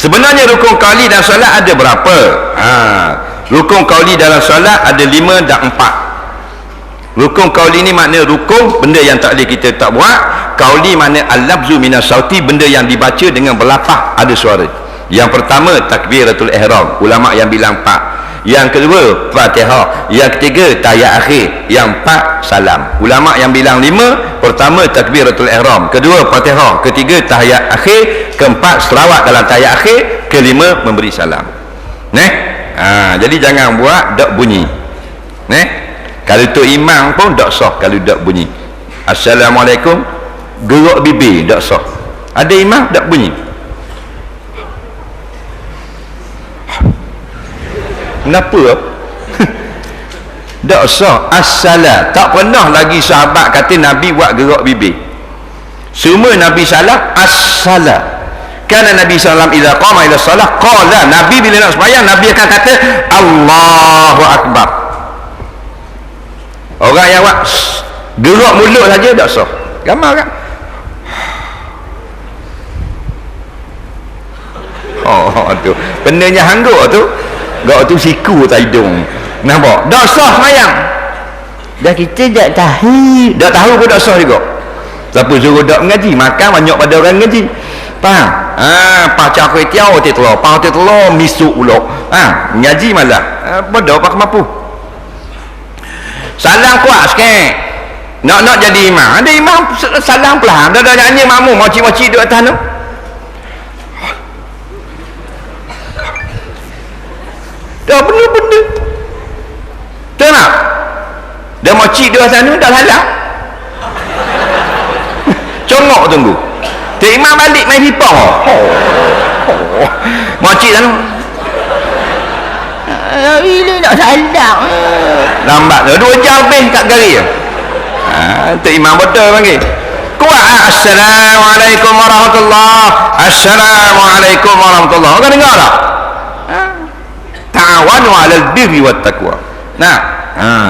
sebenarnya rukun kauli dalam solat ada berapa? Ha. rukun kauli dalam solat ada lima dan empat. Rukun kauli ni makna rukun benda yang tak boleh kita tak buat. Kauli makna al-labzu minas sauti benda yang dibaca dengan berlapah ada suara. Yang pertama takbiratul ihram. Ulama yang bilang empat yang kedua fatihah. Yang ketiga tahiyat akhir. Yang empat salam. Ulama yang bilang lima pertama takbiratul ihram. Kedua fatihah. Ketiga tahiyat akhir. Keempat selawat dalam tahiyat akhir. Kelima memberi salam. Neh? Ha, jadi jangan buat dak bunyi. Neh? Kalau tu imam pun dak sah kalau dak bunyi. Assalamualaikum. Gerak bibir dak sah. Ada imam dak bunyi kenapa? Tak sah assalam. Tak pernah lagi sahabat kata Nabi buat gerak bibir. Semua Nabi salah assalam. Kerana Nabi SAW idha qama ila salah qala. Nabi bila nak sembahyang Nabi akan kata Allahu Akbar. Orang yang buat gerak mulut saja tak sah gambar kan? Oh tu. Bendanya hangguk tu Gak tu siku tak hidung Nampak? Dah sah semayang Dah kita tak tahu. Dah tahu pun dah sah juga? Siapa suruh tak mengaji? Makan banyak pada orang mengaji. Faham? Ha, pacar kuih tiaw hotel telur. Pah hotel telur misuk pula. Ha, Mengaji malah. Ha, Bodoh apa mampu? Salam kuat sikit. Nak nak jadi imam. Ada imam salam pelan. Dah dah nyanyi mamu Moci-moci duduk atas tu. dah benda-benda tahu tak dah moci dia sana dah halang congok tunggu. Tak imam balik main pipa oh. oh. moci sana bila nak salam lambat dah dua jam lebih kat gari ha, tak imam betul panggil. Kuat. Ha? Assalamualaikum warahmatullahi Assalamualaikum warahmatullahi kau dengar tak? Ta'awanu 'alal birri wat taqwa. Nah. Ha